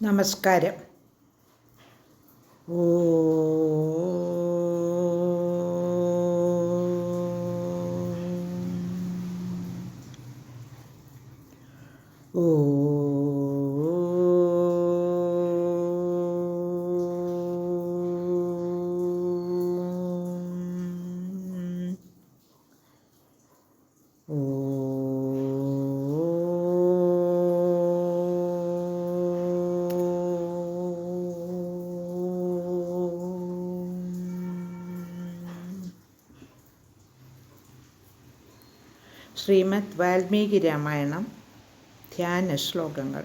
നമസ്കാരം ഓ ഓ ഓ ശ്രീമദ് വാൽമീകി രാമായണം ധ്യാന ശ്ലോകങ്ങൾ.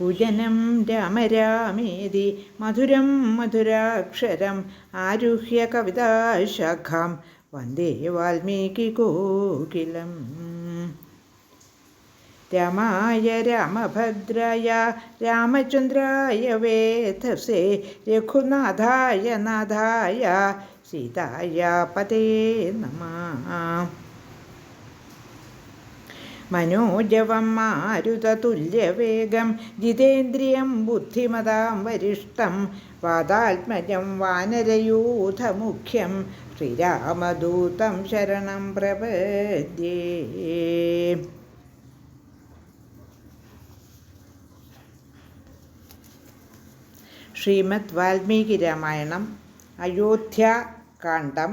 കുജനം രാമരാമേതി മധുരം മധുരാക്ഷരം ആരുഹ്യ കവിതാശാഖാം വന്ദേ വാൽമീകി കോകിലം. രമായ രാമഭദ്രായ രാമചന്ദ്രായ വേധസേ രഘുനാഥായ നാഥായ സീതായ പതേ നമ. മനോജവം മാരുതതുല്യവേഗം ജിതേന്ദ്രിയം ബുദ്ധിമതാം വരിഷ്ടം വാദാത്മജം വാനരയൂഥമുഖ്യം ശ്രീരാമദൂതം ശരണം പ്രപദ്യേ. ശ്രീമദ് വാൽമീകി രാമായണം അയോധ്യാകാന്ഡം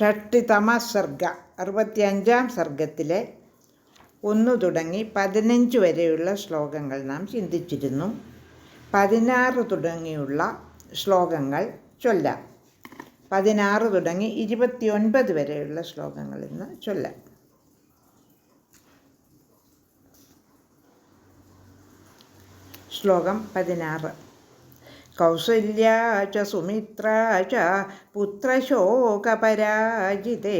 ഷഷ്ടിതമ സർഗ അറുപത്തിയഞ്ചാം സർഗത്തിലെ ഒന്നു തുടങ്ങി പതിനഞ്ച് വരെയുള്ള ശ്ലോകങ്ങൾ നാം ചിന്തിച്ചിരുന്നു. പതിനാറ് തുടങ്ങിയുള്ള ശ്ലോകങ്ങൾ ചൊല്ലാം. പതിനാറ് തുടങ്ങി ഇരുപത്തിയൊൻപത് വരെയുള്ള ശ്ലോകങ്ങൾ ഇന്ന് ചൊല്ലാം. ശ്ലോകം പതിനാറ്. കൗസല്യ ച സുമിത്ര ച പുത്രശോകപരാജിതേ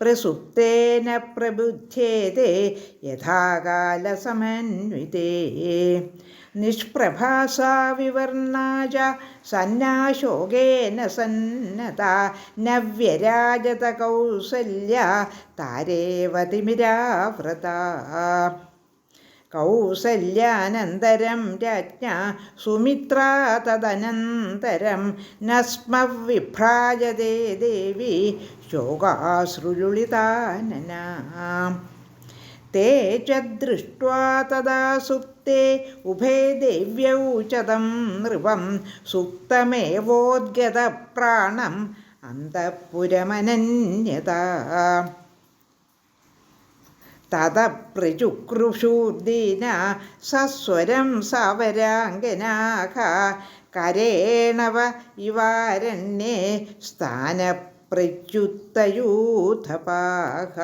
പ്രസുപ്തേന പ്രബുദ്ധ്യേതേ യഥാകാലസമന്വിതേ. നിഷ്പ്രഭാസാ വിവർണാ ച സന്നാശോകേന സന്നത നവ്യരാജത കൗസല്യ താരേവതിമിരാവൃത. കൗസല്യാനന്തരം രാജ്ഞ സുമിത്ര തദനന്തരം നസ്മവിഭ്രാജതേ ദേവി ശോകാശ്രുലുളിതാനന ते च दृष्ट्वा तदा सुप्ते उभे देव्यौ च तं नृपं सुप्तमेवोद्गतप्राणम् अन्तःपुरमनन्यता തത പ്രചുക്രുഷൂദീന സസ്വരം സവരാംഗനാഹ കരേണവ ഇവാരണ്യേ സ്ഥാനപ്രച്യുത്തയൂഥപാഹ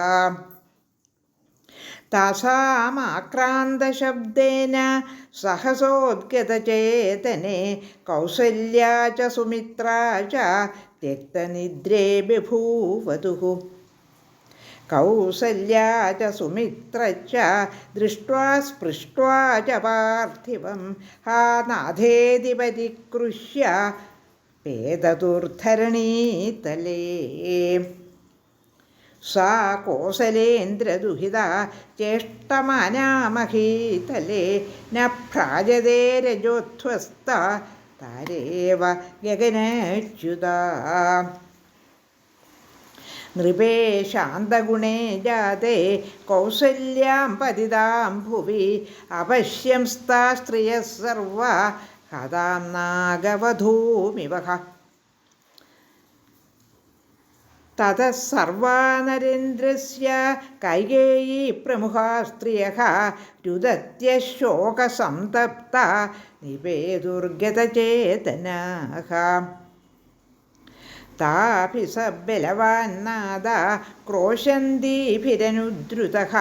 താസാമാക്രാന്തശബ്ദേന സഹസോദ്ഗതചേതനെ കൗസല്യാ ച സുമിത്രാ ച തെക്തനിദ്രേ ബഭൂവതു കൗസല്യാ ച സുമിത്ര ച ദൃഷ്ട്വാ സ്പൃഷ്ട്വാ ച പാർത്ഥിവം. ഹാ നാഥേതി പരികൃഷ്യ പേതതുർധരണീതലേ സാ കോസലേന്ദ്രദുഹിത ചേഷ്ടമാനാമഹീതലേ ന ഭ്രാജതേ രജോധ്വസ്ത താരേവ ഗഗനച്യുത. നൃപേ ശാന്തഗുണേ ജാതേ കൗസല്യാം പതിതാം ഭുവി അപശ്യംസ്താ സ്ത്രീയ സർവ ഹതാം നാഗവധൂമിവഹ. തത സർവാനരേന്ദ്രസ്യ കൈകേയീ പ്രമുഖാ സ്ത്രിയः നിപേ നിവേദുർഗതചേതനാः താപി സബലവാന്നാദ ക്രോശന്തീഭിരനുദ്രുതഃ.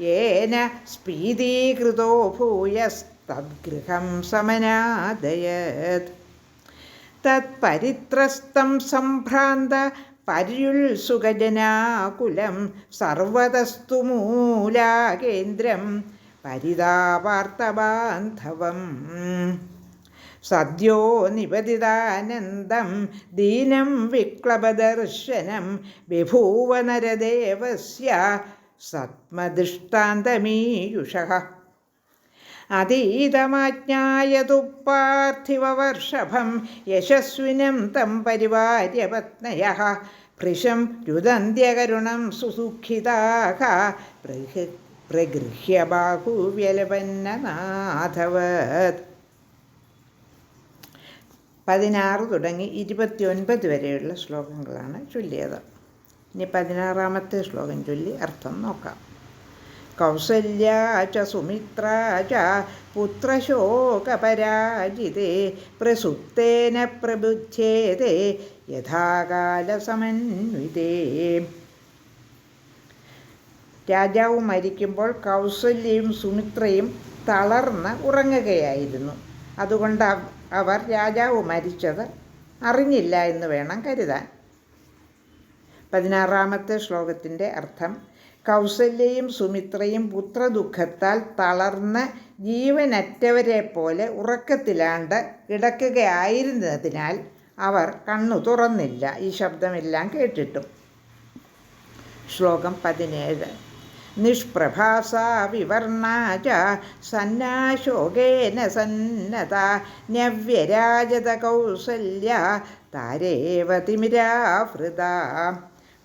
യേന സ്പീതീകൃതോ ഭൂയസ്തദ്ഗൃഹം സമനാദയത്. തത്പരിത്രസ്തം സംഭ്രാന്ത പര്യുത്സുഖജനാകുലം സർവതസ്തു മൂലാകേന്ദ്രം പരിതാപാർത്ഥബാന്ധവം. സദ്യോ നിപതിതാനന്ദം ദീനം വിക്ലബദർശനം വിഭൂവനരദേവസ്യ സത്മദൃഷ്ടാന്തമീയുഷ അതീതമാജ്ഞായതു പാർത്ഥിവവർഷഭം യശസ്വിനം തം പരിവാര്യപത്നയ. ഭൃശം രുദന്ത്യകരുണം സുസുഖിതാഹ പ്രഗൃഹ്യ ബാഹുവ്യലപന്നനാഥവത് പതിനാറ് തുടങ്ങി ഇരുപത്തിയൊൻപത് വരെയുള്ള ശ്ലോകങ്ങളാണ് ചൊല്ലിയത്. ഇനി പതിനാറാമത്തെ ശ്ലോകം ചൊല്ലി അർത്ഥം നോക്കാം. കൗസല്യ ച സുമിത്ര ച പുത്രശോകപരാജിതേ പ്രസുപ്തേന പ്രബുദ്ധ്യേതേ യഥാകാലസമന്വിതേ. രാജാവ് മരിക്കുമ്പോൾ കൗസല്യയും സുമിത്രയും തളർന്ന് ഉറങ്ങുകയായിരുന്നു. അതുകൊണ്ട് അവർ രാജാവ് മരിച്ചത് അറിഞ്ഞില്ല എന്ന് വേണം കരുതാൻ. പതിനാറാമത്തെ ശ്ലോകത്തിന്റെ അർത്ഥം കൗസല്യയും സുമിത്രയും പുത്രദുഃഖത്താൽ തളർന്ന് ജീവനറ്റവരെ പോലെ ഉറക്കത്തിലാണ്ട് കിടക്കുകയായിരുന്നതിനാൽ അവർ കണ്ണു തുറന്നില്ല. ഈ ശബ്ദമെല്ലാം കേട്ടിട്ടും. ശ്ലോകം പതിനേഴ്. നിഷ്പ്രഭാസാ വിവർണാ സന്നാശോകേന സന്നത നവ്യരാജത കൗസല്യ താരേവ തിമിരാവൃത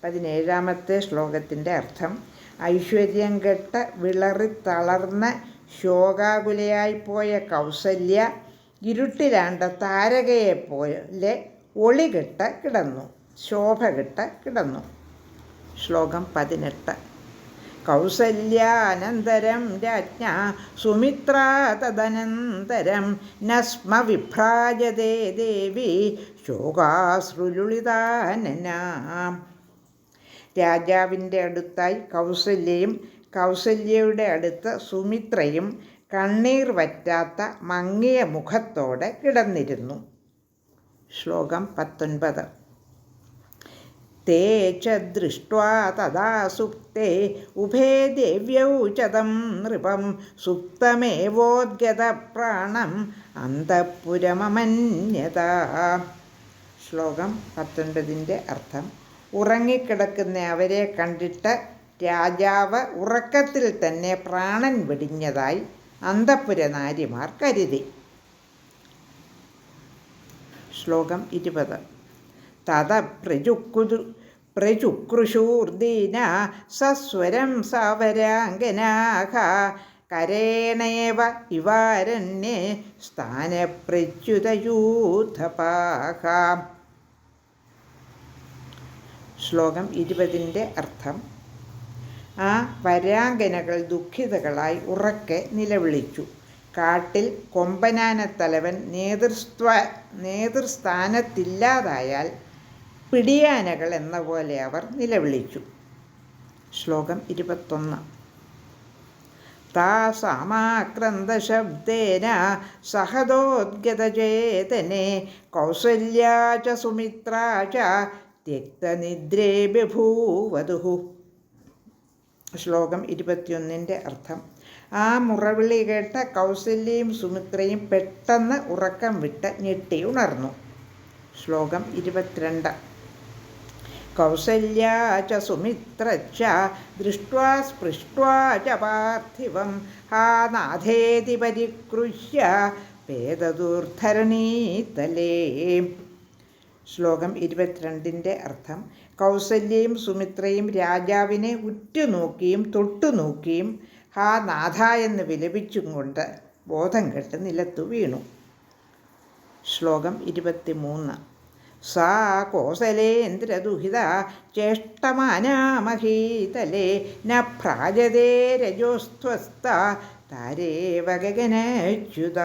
പതിനേഴാമത്തെ ശ്ലോകത്തിന്റെ അർത്ഥം ഐശ്വര്യം കെട്ട് വിളറി തളർന്ന ശോകാകുലയായിപ്പോയ കൗസല്യ ഇരുട്ടിലാണ്ട താരകയെപ്പോലെ ഒളികെട്ട് കിടന്നു ശോഭ കിടന്നു. ശ്ലോകം പതിനെട്ട്. കൗസല്യാനന്തരം രാജ്ഞ സുമിത്ര തദനന്തരം നസ്മ വിഭ്രാജതേ ദേവി ശോകാശ്രുലുളിതാനന. രാജാവിന്റെ അടുത്തായി കൗസല്യയും കൗസല്യയുടെ അടുത്ത് സുമിത്രയും കണ്ണീർ വറ്റാത്ത മങ്ങിയ മുഖത്തോടെ കിടന്നിരുന്നു. ശ്ലോകം പത്തൊൻപത്. ते च दृष्ट्वा तदा सुप्ते उभे देव्यौ च तं नृपं സുപ്തമേവോദ്ഗതപ്രാണം അന്തഃപുരമമന്യത ശ്ലോകം പത്തൊൻപതിൻ്റെ അർത്ഥം ഉറങ്ങിക്കിടക്കുന്ന അവരെ കണ്ടിട്ട് രാജാവ് ഉറക്കത്തിൽ തന്നെ പ്രാണൻ വെടിഞ്ഞതായി അന്തഃപുരനാരിമാർ കരുതി ശ്ലോകം ഇരുപത് തത പ്രചുക്കുരു പ്രചുക്രുശൂർദീന സസ്വരം സവരാംഗനാഹ. കരേണേവ ഇവാരണ്യേ സ്ഥാനപ്രച്യുതയൂഥപാഹ. ശ്ലോകം ഇരുപതിന്റെ അർത്ഥം. ആ വരാങ്കനകൾ ദുഃഖിതകളായി ഉറക്കെ നിലവിളിച്ചു. കാട്ടിൽ കൊമ്പനാനത്തലവൻ നേതൃത്വ നേതൃസ്ഥാനത്തില്ലാതായാൽ പിടിയാനകൾ എന്ന പോലെ അവർ നിലവിളിച്ചു. ശ്ലോകം ഇരുപത്തൊന്ന്. താസാമാക്രന്ദശബ്ദേന സഹദോദ്ഗതചേതനെ കൗസല്യാ ച സുമിത്രാ ച ത്യക്തനിദ്രേ ബഭൂവധു ശ്ലോകം ഇരുപത്തിയൊന്നിന്റെ അർത്ഥം ആ മുറവിളി കേട്ട കൗസല്യയും സുമിത്രയും പെട്ടെന്ന് ഉറക്കം വിട്ട് ഞെട്ടി ഉണർന്നു. ശ്ലോകം ഇരുപത്തിരണ്ട്. കൗസല്യാ ച ദൃഷ്ട്വാ സ്പൃഷ്ട്വാ ച പാർത്ഥിവം. ഹാ നാഥേതി പരികൃഷ്യ പേദദൂർധരണീതലേ. ശ്ലോകം ഇരുപത്തിരണ്ടിന്റെ അർത്ഥം കൗസല്യയും സുമിത്രയും രാജാവിനെ ഉറ്റുനോക്കിയും തൊട്ടുനോക്കിയും ഹാ നാഥ എന്ന് വിലപിച്ചും കൊണ്ട് ബോധം കെട്ട് നിലത്തു വീണു. ശ്ലോകം ഇരുപത്തിമൂന്ന്. സാ കോസലേന്ദ്രദുഹിത ചേഷ്ടമാനാമഹീതലേ ന ഭ്രാജതേ രജോസ്ത്വസ്ത താരേവ ഗഗനച്യുത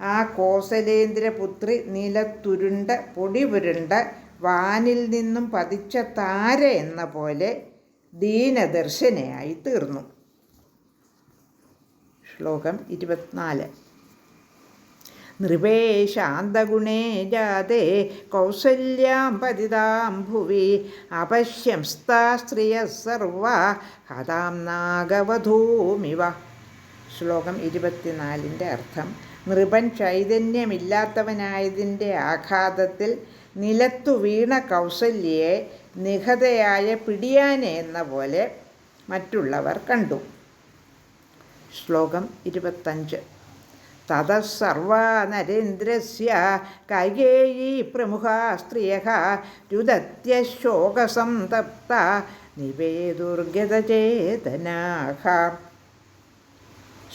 ആ കോസലേന്ദ്രപുത്രി നിലത്തുരുണ്ട പൊടി പുരുണ്ട വാനിൽ നിന്നും പതിച്ച താര എന്ന പോലെ ദീനദർശനയായി തീർന്നു. ശ്ലോകം ഇരുപത്തിനാല്. നൃപേ ശാന്തഗുണേ ജാതേ കൗസല്യാം പതിതാം ഭുവി. അപശ്യംസ്താ സ്ത്രീയ സർവ ഹതാം നാഗവധൂമിവ. ശ്ലോകം ഇരുപത്തിനാലിന്റെ അർത്ഥം നൃപൻ ചൈതന്യമില്ലാത്തവനായതിന്റെ ആഘാതത്തിൽ നിലത്തു വീണ കൗസല്യയെ നിഹതയായ പിടിയാനെ എന്ന പോലെ മറ്റുള്ളവർ കണ്ടു. ശ്ലോകം ഇരുപത്തഞ്ച്. തതസർവാ നരേന്ദ്രസ്യ കൈകേയി പ്രമുഖാ സ്ത്രിയ രുദത്യ ശോകസംതപ്ത നിവേദുർഗതചേതനാഹ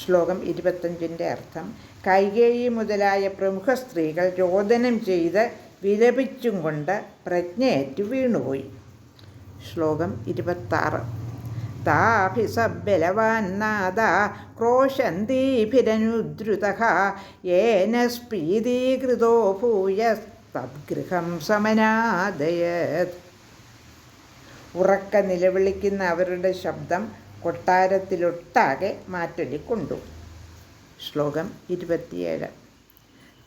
ശ്ലോകം ഇരുപത്തഞ്ചിന്റെ അർത്ഥം കൈകേയി മുതലായ പ്രമുഖ സ്ത്രീകൾ രോദനം ചെയ്ത് വിലപിച്ചും കൊണ്ട് പ്രജ്ഞയേറ്റു വീണുപോയി. ശ്ലോകം ഇരുപത്താറ് സബലവാന്നാദ ക്രോശന്തീഭിരനുദ്രുത യേന സ്പീതീകൃതോ ഭൂയ തദ്ഗൃഹം സമനാദയത്. ഉറക്ക നിലവിളിക്കുന്ന അവരുടെ ശബ്ദം കൊട്ടാരത്തിലൊട്ടാകെ മാറ്റൊലിക്കൊണ്ടു. ശ്ലോകം ഇരുപത്തിയേഴ്.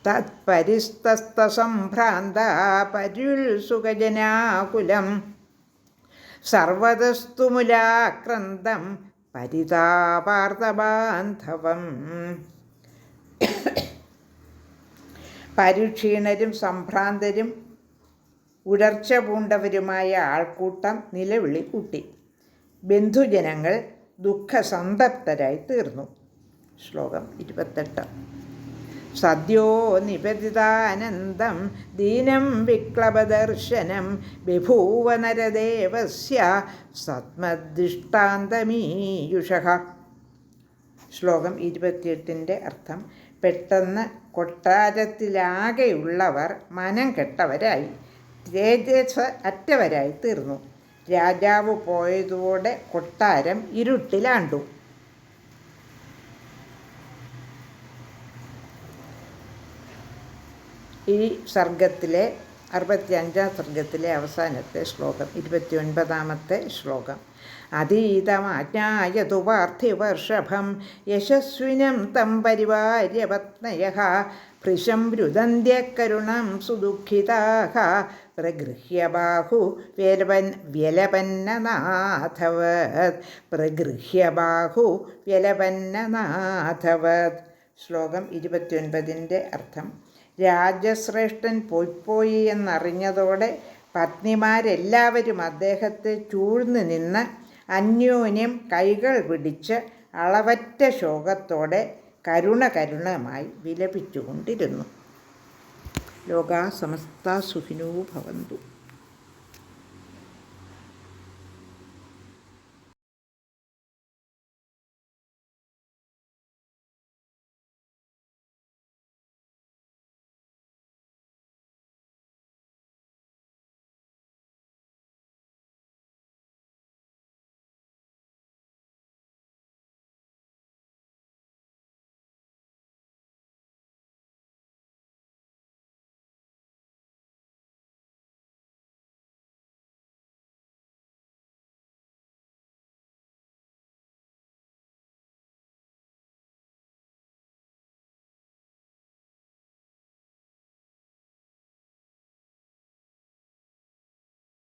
തത്പരിസ്തസ്തസംഭ്രാന്ത പര്യുൽസുഖജനാകുലം സർവതസ്തു മുലാക്രന്ദം പരിതാപാർത്ഥബാന്ധവം. പരുക്ഷീണരും സംഭ്രാന്തരും ഉടർച്ച പൂണ്ടവരുമായ ആൾക്കൂട്ടം നിലവിളി കൂട്ടി. ബന്ധുജനങ്ങൾ ദുഃഖസന്തപ്തരായി തീർന്നു ശ്ലോകം ഇരുപത്തെട്ട്. സദ്യോ നിപതിതാനന്ദം ദീനം വിക്ലവദർശനം വിഭൂവനരദേവസ് നരദേവസ്യ സത്മദൃഷ്ടാന്തമീയുഷ ശ്ലോകം ഇരുപത്തിയെട്ടിന്റെ അർത്ഥം പെട്ടെന്ന് കൊട്ടാരത്തിലാകെയുള്ളവർ മനം കെട്ടവരായി തേജസ് അറ്റവരായി തീർന്നു. രാജാവ് പോയതോടെ കൊട്ടാരം ഇരുട്ടിലാണ്ടു. ഈ സർഗത്തിലെ അറുപത്തിയഞ്ചാം സർഗത്തിലെ അവസാനത്തെ ശ്ലോകം ഇരുപത്തി ഒൻപതാമത്തെ ശ്ലോകം. അതീതമാജ്ഞായതു പാർത്ഥിവർഷഭം യശസ്വിനം തം പരിവാര്യപത്നയ ഭൃശം രുദന്ത്യകരുണം സുദുഃഖിതാഹ പ്രഗൃഹ്യ ബാഹു വ്യലപൻ വ്യലപന്നനാഥവത് പ്രഗൃഹ്യ ബാഹു വ്യലപന്നനാഥവത്. ശ്ലോകം ഇരുപത്തിയൊൻപതിന്റെ അർത്ഥം. രാജശ്രേഷ്ഠൻ പോയിപ്പോയി എന്നറിഞ്ഞതോടെ പത്നിമാരെല്ലാവരും അദ്ദേഹത്തെ ചൂഴ്ന്നു നിന്ന് അന്യോന്യം കൈകൾ പിടിച്ച് അളവറ്റ ശോകത്തോടെ കരുണ കരുണമായി വിലപിച്ചുകൊണ്ടിരുന്നു. ലോകാ സമസ്ത സുഖിനോ ഭവന്തു.